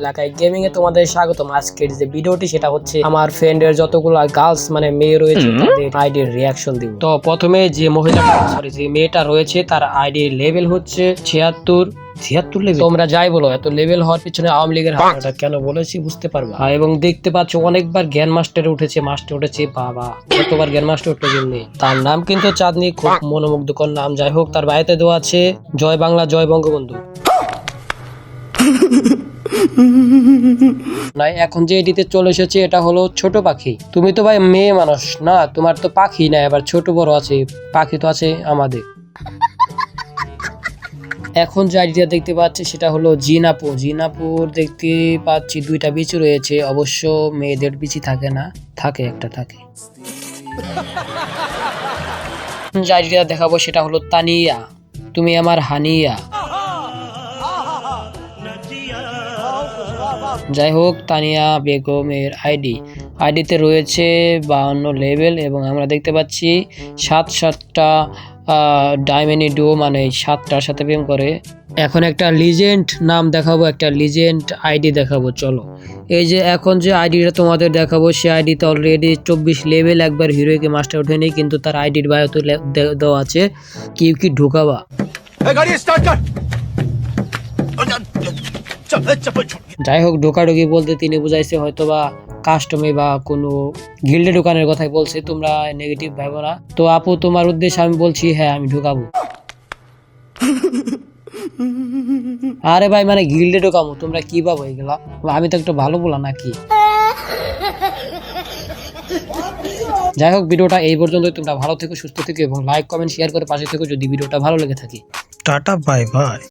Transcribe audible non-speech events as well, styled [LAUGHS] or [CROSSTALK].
এলাকায় গেমিং এ তোমাদের স্বাগতম। আজকের যে ভিডিওটি সেটা হচ্ছে আমার ফ্রেন্ডের যতগুলো গার্লস মানে মেয়ে রয়েছে তাদের আইডির রিয়াকশন দিব। তো প্রথমে যে মহিলাটা সরি যে মেয়েটা রয়েছে তার আইডির লেভেল হচ্ছে ছিয়াত্তর। ছিয়াত্তর লেভেল তোমরা যাই বলো এত লেভেল হওয়ার পিছনে আওয়ামী লীগের হাত এটা কেন বলেছি বুঝতে পারবা? হ্যাঁ, এবং দেখতে পাচ্ছ অনেকবার জ্ঞান মাস্টার উঠেছে মাস্টার উঠেছে বাবা কতবার জ্ঞান মাস্টার উঠে নেই তার নাম কিন্তু চাঁদনি খুব মনোমুগ্ধকর নাম। যাই হোক তার বাড়িতে দেওয়া আছে জয় বাংলা জয় বঙ্গবন্ধু। [LAUGHS] নাই এখন যে এটিতে চলে এসেছে, এটা হলো ছোট পাখি। তুমি তো ভাই মেয়ে মানুষ, না? তোমার তো পাখি না এবার ছোট বড় আছে, পাখি তো আছে আমাদের। এখন যে আইডিয়া দেখতে পাচ্ছি, সেটা হলো জিনাপুর। জিনাপুর দেখতে পাচ্ছি দুইটা বিচি রয়েছে, অবশ্য মেয়েদের বিচি থাকে না, থাকে একটা থাকে। যে আইডিয়া দেখাবো, সেটা হলো তানিয়া। তুমি আমার হানিয়া। যাই হোক তানিয়া বেগমের আইডি। আইডিতে রয়েছে বাউন্ন লেভেল এবং আমরা দেখতে পাচ্ছি সাত সাতটা ডায়মেনি ডো মানে সাতটার সাথে প্রেম করে। এখন একটা লিজেন্ড নাম দেখাবো, একটা লিজেন্ড আইডি দেখাবো, চলো। এই যে এখন যে আইডিটা তোমাদের দেখাবো, সে আইডিতে অলরেডি চব্বিশ লেভেল একবার হিরোকে মাস্টার ওঠেনি কিন্তু তার আইডির বায়ো তো দেওয়া আছে। কি কি ঢুকাবা? যাই হোক ঢোকাঢুকি বলতে তিনি বুঝাইছে হয়তো বা কাস্টমে বা কোনো গিল্ডে ঢোকানের কথাই বলছে তোমরা নেগেটিভ ভাবো না। তো আপু তোমার উদ্দেশ্যে আমি বলছি হ্যাঁ আমি ঢুকাবো। [LAUGHS] আরে ভাই মানে গিল্ডে ঢোকাবো তোমরা কি পাবো এগুলো? আমি তো একটু ভালো বলা নাকি? যাই হোক ভিডিওটা এই পর্যন্ত তোমরা ভালো থেকো সুস্থ থেকো এবং লাইক কমেন্ট শেয়ার করে পাশে থেকো যদি ভিডিওটা ভালো লেগে থাকে। Tata bye bye